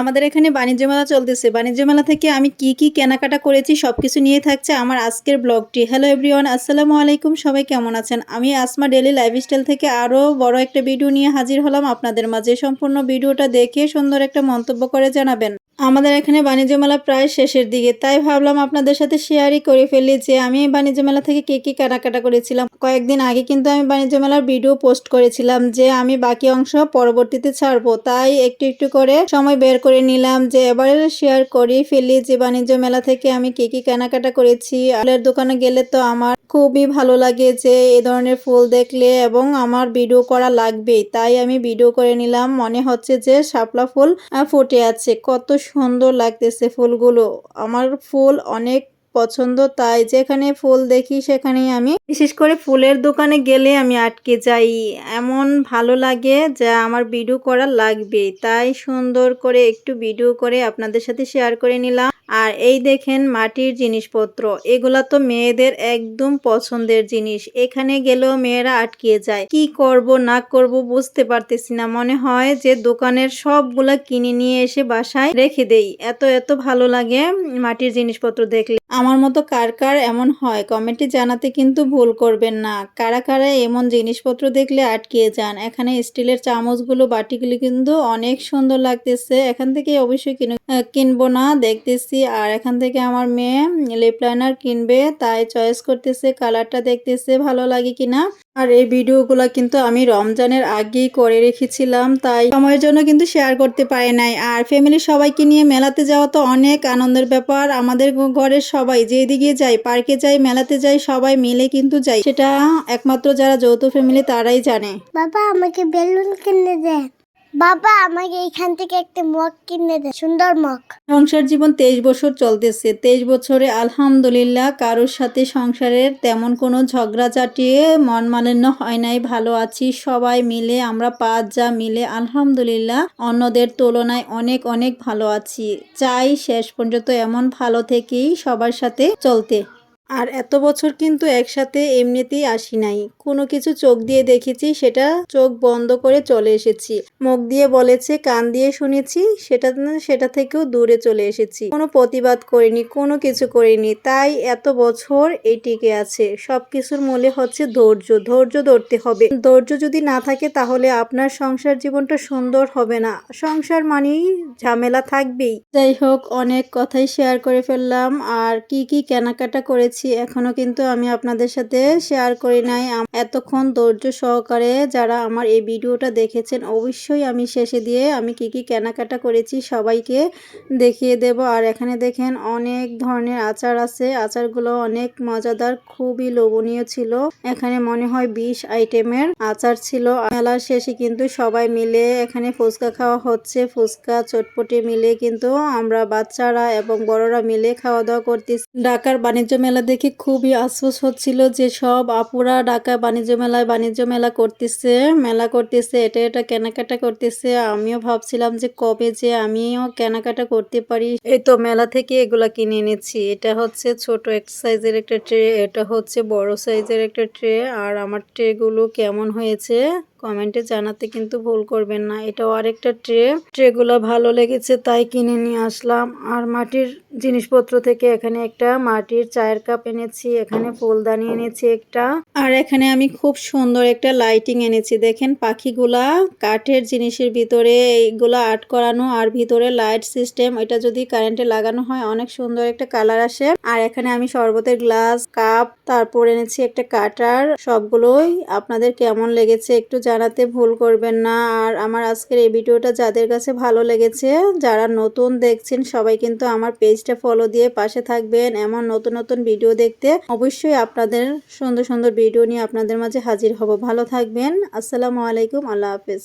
আমাদের এখানে বাণিজ্য মেলা চলতেছে। বাণিজ্য মেলা থেকে আমি কি কি কেনাকাটা করেছি সব কিছু নিয়ে থাকছে আমার আজকের ব্লগটি। হ্যালো এভরিওয়ান আসসালামু আলাইকুম, সবাই কেমন আছেন? আমি আসমা ডেলি লাইফস্টাইল থেকে আরও বড় একটা ভিডিও নিয়ে হাজির হলাম আপনাদের মাঝে। সম্পূর্ণ ভিডিওটা দেখে সুন্দর একটা মন্তব্য করে জানাবেন। আমাদের এখানে বাণিজ্য মেলা প্রায় শেষের দিকে। তাই ভাবলাম আপনাদের সাথে শেয়ারই করে ফেলি যে আমি বাণিজ্য মেলা থেকে কি কি কেনাকাটা করেছিলাম। কয়েকদিন আগে কিন্তু আমি বাণিজ্য মেলার ভিডিও পোস্ট করেছিলাম যে আমি বাকি অংশ পরবর্তীতে ছাড়বো। তাই একটু একটু করে সময় বের করে নিলাম যে এবারে শেয়ার করি ফেলি যে বাণিজ্য মেলা থেকে আমি কি কি কেনাকাটা করেছি। ফুলের দোকানে গেলে তো আমার খুবই ভালো লাগে যে এ ধরনের ফুল দেখলে এবং আমার ভিডিও করা লাগবেই। তাই আমি ভিডিও করে নিলাম। মনে হচ্ছে যে শাপলা ফুল ফুটে আছে। কত সুন্দর লাগতেছে ফুলগুলো। আমার ফুল অনেক পছন্দ, তাই যেখানে ফুল দেখি সেখানেই আমি বিশেষ করে ফুলের দোকানে গেলে আমি আটকে যাই। এমন ভালো লাগে যে আমার ভিডিও করা লাগবে তাই সুন্দর করে একটু ভিডিও করে আপনাদের সাথে শেয়ার করে নিলাম। আর এই দেখেন মাটির জিনিসপত্র। এগুলা তো মেয়েদের একদম পছন্দের জিনিস। এখানে গেলেও মেয়েরা আটকে যায়। কি করব, না করব বুঝতে পারতেছি না। মনে হয় যে দোকানের সবগুলা কিনে নিয়ে এসে বাসায় রেখে দেই। এত এত ভালো লাগে মাটির জিনিসপত্র দেখলে। আমার মতো কার কার এমন হয়? কমেন্টে জানাতে কিন্তু ভুল করবেন না। কারা কারা এমন জিনিসপত্র দেখলে আটকিয়ে যান? এখানে স্টিলের চামচগুলো, বাটিগুলো কিন্তু অনেক সুন্দর লাগতেছে। এখান থেকে অবশ্যই কিনে কিনবো না, দেখতেছি। আর এখান থেকে আমার মেয়ে লিপ লাইনার কিনবে, তাই চয়েস করতেছে, কালারটা দেখতেছে, ভালো লাগে কিনা। আর এই ভিডিওগুলো কিন্তু আমি রমজানের আগেই করে রেখেছিলাম, তাই সময়ের জন্য কিন্তু শেয়ার করতে পারে নাই। আর ফ্যামিলির সবাইকে নিয়ে মেলাতে যাওয়া তো অনেক আনন্দের ব্যাপার। আমাদের ঘরের সবাই যেদিকে যাই পার্কে যাই মেলাতে যাই সবাই মিলে কিন্তু যাই সেটা একমাত্র যারা যৌথ ফ্যামিলি তারাই জানে। বাবা, আমাকে বেলুন কিনে দে বাবা, আমাকে এইখান থেকে একটা মগ কিনে দে, সুন্দর মগ। সংসার জীবন তেইশ বছর চলতেছে। তেইশ বছরে আলহামদুলিল্লাহ কারোর সাথে সংসারের তেমন কোনো ঝগড়া চাটিয়ে মন মালিন্য হয় নাই, ভালো আছি সবাই মিলে, আমরা পাঁচ যা মিলে আলহামদুলিল্লাহ অন্যদের তুলনায় অনেক অনেক ভালো আছি। চাই শেষ পর্যন্ত এমন ভালো থেকেই সবার সাথে চলতে। আর এত বছর কিন্তু একসাথে এমনিতেই আসি নাই। কোনো কিছু চোখ দিয়ে দেখেছি, সেটা চোখ বন্ধ করে চলে এসেছি। মুখ দিয়ে বলেছে, কান দিয়ে শুনেছি, সেটা সেটা থেকেও দূরে চলে এসেছি। কোনো প্রতিবাদ করিনি, কোনো কিছু করিনি। তাই এত বছর এই টিকে আছে। সব কিছুর মূলে হচ্ছে ধৈর্য। ধৈর্য ধরতে হবে। ধৈর্য যদি না থাকে, তাহলে আপনার সংসার জীবনটা সুন্দর হবে না। সংসার মানেই ঝামেলা থাকবেই। যাই হোক, অনেক কথাই শেয়ার করে ফেললাম। আর কি কি কেনাকাটা করেছি এখনও কিন্তু আমি আপনাদের সাথে শেয়ার করি নাই। এতক্ষণ ধৈর্য সহকারে যারা আমার এই ভিডিওটা দেখেছেন, অবশ্যই আমি শেষে দিয়ে আমি কি কি কেনাকাটা করেছি সবাইকে দেখিয়ে দেব। আর এখানে দেখেন অনেক ধরনের আচার আছে। আচারগুলো অনেক মজাদার, খুবই লোভনীয় ছিল। এখানে মনে হয় বিশ আইটেমের আচার ছিল। মেলার শেষে কিন্তু সবাই মিলে এখানে ফুচকা খাওয়া হচ্ছে। ফুচকা চটপটি মিলে কিন্তু আমরা বাচ্চারা এবং বড়রা মিলে খাওয়া দাওয়া করতেছি। ঢাকার বাণিজ্য মেলা দেখে খুবই আফসোস হচ্ছিল যে সব আপুরা ঢাকা বাণিজ্য মেলায় বাণিজ্য মেলা করতেছে মেলা করতেছে, এটা এটা কেনাকাটা করতেছে। আমিও ভাবছিলাম যে কবে যে আমিও কেনাকাটা করতে পারি। এই তো মেলা থেকে এগুলা কিনে এনেছি। এটা হচ্ছে ছোট এক সাইজের একটা ট্রে, এটা হচ্ছে বড় সাইজের একটা ট্রে। আর আমার ট্রে গুলো কেমন হয়েছে? কমেন্টে জানাতে কিন্তু ভুল করবেন না। এটাও আরেকটা ট্রে। ট্রেগুলো ভালো লেগেছে, তাই কিনে নিয়ে আসলাম। আর মাটির জিনিসপত্র থেকে এখানে একটা মাটির চায়ের কাপ এনেছি, এখানে ফুলদানি এনেছি একটা। আর এখানে আমি খুব সুন্দর একটা লাইটিং এনেছি। দেখেন পাখিগুলা কাঠের জিনিসের ভিতরে, এইগুলা আর্ট করানো আর ভিতরে লাইট সিস্টেম, এটা যদি কারেন্টে লাগানো হয়, অনেক সুন্দর একটা কালার আসে। আর এখানে আমি শরবতের গ্লাস, কাপ, তারপর এনেছি একটা কাটার। সবগুলোই আপনাদের কেমন লেগেছে একটু জানাতে ভুল করবেন না। আর আমার আজকের এই ভিডিওটা যাদের কাছে ভালো লেগেছে, যারা নতুন দেখছেন, সবাই কিন্তু আমার পেজটা ফলো দিয়ে পাশে থাকবেন। এমন নতুন নতুন ভিডিও দেখতে অবশ্যই আপনাদের সুন্দর সুন্দর ভিডিও নিয়ে আপনাদের মাঝে হাজির হব। ভালো থাকবেন। আসসালামু আলাইকুম। আল্লাহ হাফেজ।